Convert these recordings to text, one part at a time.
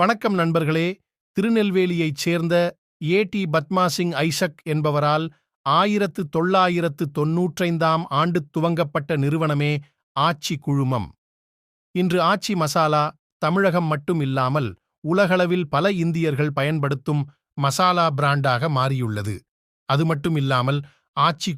வணக்கம் நண்பர்களே. திருநெல்வேலியைச் சேர்ந்த ஏ டி பத்மாசிங் ஐசக் என்பவரால் ஆயிரத்து தொள்ளாயிரத்து தொன்னூற்றைந்தாம் ஆண்டு துவங்கப்பட்ட நிறுவனமே ஆச்சி குழுமம். இன்று ஆச்சி மசாலா தமிழகம் மட்டும் இல்லாமல் உலகளவில் பல இந்தியர்கள் பயன்படுத்தும் மசாலா பிராண்டாக மாறியுள்ளது. அது மட்டும் இல்லாமல்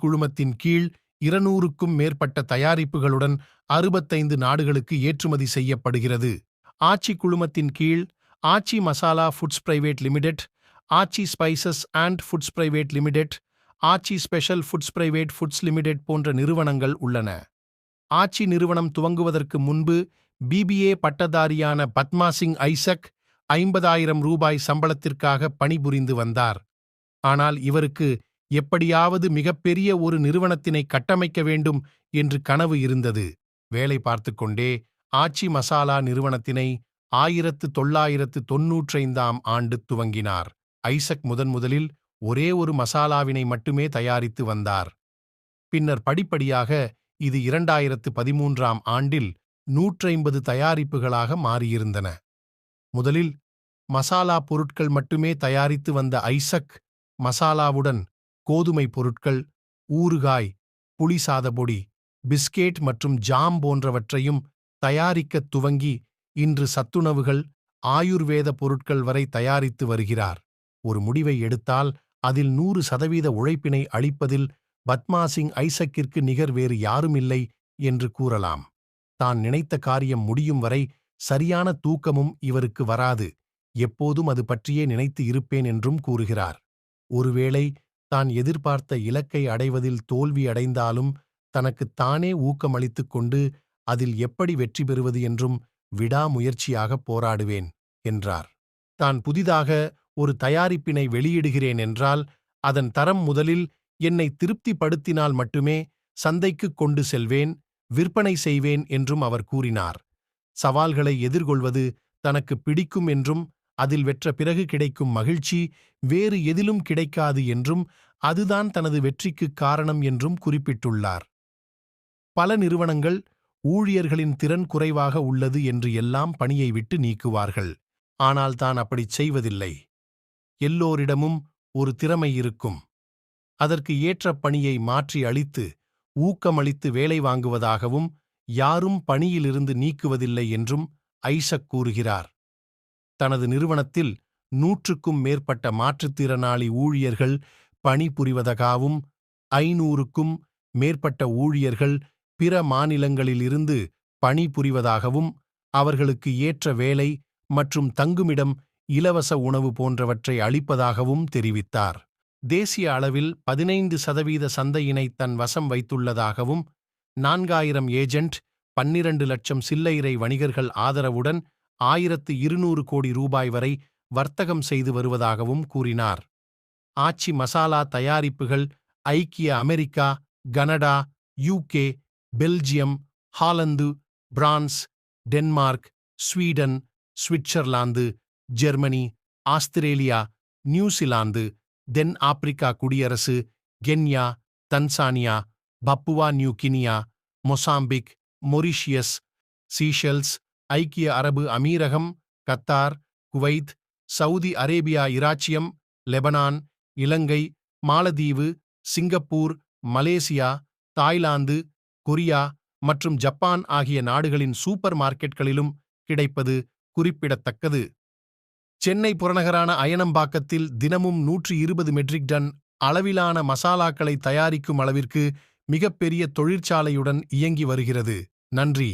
குழுமத்தின் கீழ் இருநூறுக்கும் மேற்பட்ட தயாரிப்புகளுடன் அறுபத்தைந்து நாடுகளுக்கு ஏற்றுமதி செய்யப்படுகிறது. ஆட்சி குழுமத்தின் கீழ் Aachi masala foods private limited Aachi spices and foods private limited Aachi special foods private foods limited போன்ற நிறுவனங்கள் உள்ளன. ஆச்சி நிறுவனம் துவங்குவதற்கு முன்பு பிபிஏ பட்டதாரியான பத்மா சிங் ஐசக் ஐம்பதாயிரம் ரூபாய் சம்பளத்திற்காக பணிபுரிந்து வந்தார். ஆனால் இவருக்கு எப்படியாவது மிகப்பெரிய ஒரு நிறுவனத்தினை கட்டமைக்க வேண்டும் என்று கனவு இருந்தது. வேலை பார்த்து கொண்டே ஆச்சி மசாலா நிறுவனத்தினை ஆயிரத்து தொள்ளாயிரத்து தொன்னூற்றைந்தாம் ஆண்டு துவங்கினார். ஐசக் முதன்முதலில் ஒரே ஒரு மசாலாவினை மட்டுமே தயாரித்து வந்தார். பின்னர் படிப்படியாக இது இரண்டாயிரத்து பதிமூன்றாம் ஆண்டில் நூற்றைம்பது தயாரிப்புகளாக மாறியிருந்தன. முதலில் மசாலா பொருட்கள் மட்டுமே தயாரித்து வந்த ஐசக் மசாலாவுடன் கோதுமை பொருட்கள் ஊறுகாய் புளிசாதபொடி பிஸ்கேட் மற்றும் ஜாம் போன்றவற்றையும் தயாரிக்கத் துவங்கி இன்று சத்துணவுகள் ஆயுர்வேத பொருட்கள் வரை தயாரித்து வருகிறார். ஒரு முடிவை எடுத்தால் அதில் நூறு சதவீத உழைப்பினை அளிப்பதில் பத்மாசிங் ஐசக்கிற்கு நிகர் வேறு யாருமில்லை என்று கூறலாம். தான் நினைத்த காரியம் முடியும் வரை சரியான தூக்கமும் இவருக்கு வராது. எப்போதும் அது பற்றியே நினைத்து இருப்பேன் என்றும் கூறுகிறார். ஒருவேளை தான் எதிர்பார்த்த இலக்கை அடைவதில் தோல்வி அடைந்தாலும் தனக்குத் தானே ஊக்கமளித்துக் கொண்டு அதில் எப்படி வெற்றி பெறுவது என்றும் விடாமுயற்சியாகப் போராடுவேன் என்றார். தான் புதிதாக ஒரு தயாரிப்பினை வெளியிடுகிறேன் என்றால் அதன் தரம் முதலில் என்னை திருப்திப்படுத்தினால் மட்டுமே சந்தைக்குக் கொண்டு செல்வேன் விற்பனை செய்வேன் என்றும் அவர் கூறினார். சவால்களை எதிர்கொள்வது தனக்கு பிடிக்கும் என்றும் அதில் வெற்ற பிறகு கிடைக்கும் மகிழ்ச்சி வேறு எதிலும் கிடைக்காது என்றும் அதுதான் தனது வெற்றிக்குக் காரணம் என்றும் குறிப்பிட்டுள்ளார். பல நிறுவனங்கள் ஊழியர்களின் திறன் குறைவாக உள்ளது என்று எல்லாம் பணியை விட்டு நீக்குவார்கள். ஆனால் தான் அப்படிச் செய்வதில்லை. எல்லோரிடமும் ஒரு திறமை இருக்கும். அதற்கு ஏற்ற பணியை மாற்றி அளித்து ஊக்கமளித்து வேலை வாங்குவதாகவும் யாரும் பணியிலிருந்து நீக்குவதில்லை என்றும் ஐசக் கூறுகிறார். தனது நிறுவனத்தில் நூற்றுக்கும் மேற்பட்ட மாற்றுத்திறனாளி ஊழியர்கள் பணிபுரிவதகாவும் ஐநூறுக்கும் மேற்பட்ட ஊழியர்கள் பிற மாநிலங்களிலிருந்து பணிபுரிவதாகவும் அவர்களுக்கு ஏற்ற வேலை மற்றும் தங்குமிடம் இலவச உணவு போன்றவற்றை அளிப்பதாகவும் தெரிவித்தார். தேசிய அளவில் பதினைந்து சதவீத சந்தையினை தன் வசம் வைத்துள்ளதாகவும் நான்காயிரம் ஏஜெண்ட் பன்னிரண்டு லட்சம் சில்லறை வணிகர்கள் ஆதரவுடன் ஆயிரத்து இருநூறு கோடி ரூபாய் வரை வர்த்தகம் செய்து வருவதாகவும் கூறினார். ஆச்சி மசாலா தயாரிப்புகள் ஐக்கிய America Canada UK Belgium Holland France Denmark Sweden Switzerland Germany Australia New Zealand தென் ஆப்பிரிக்கா குடியரசு Kenya Tanzania Papua New Guinea Mozambique Mauritius Seychelles ஐக்கிய அரபு அமீரகம் கத்தார் குவைத் சவுதி அரேபியா இராச்சியம் லெபனான் இலங்கை மாலதீவு சிங்கப்பூர் மலேசியா தாய்லாந்து கொரியா மற்றும் Japan ஆகிய நாடுகளின் super மார்க்கெட்களிலும் கிடைப்பது குறிப்பிடத்தக்கது. சென்னை புறநகரான அயனம்பாக்கத்தில் தினமும் நூற்றி இருபது மெட்ரிக் டன் அளவிலான மசாலாக்களை தயாரிக்கும் அளவிற்கு மிகப்பெரிய தொழிற்சாலையுடன் இயங்கி வருகிறது. நன்றி.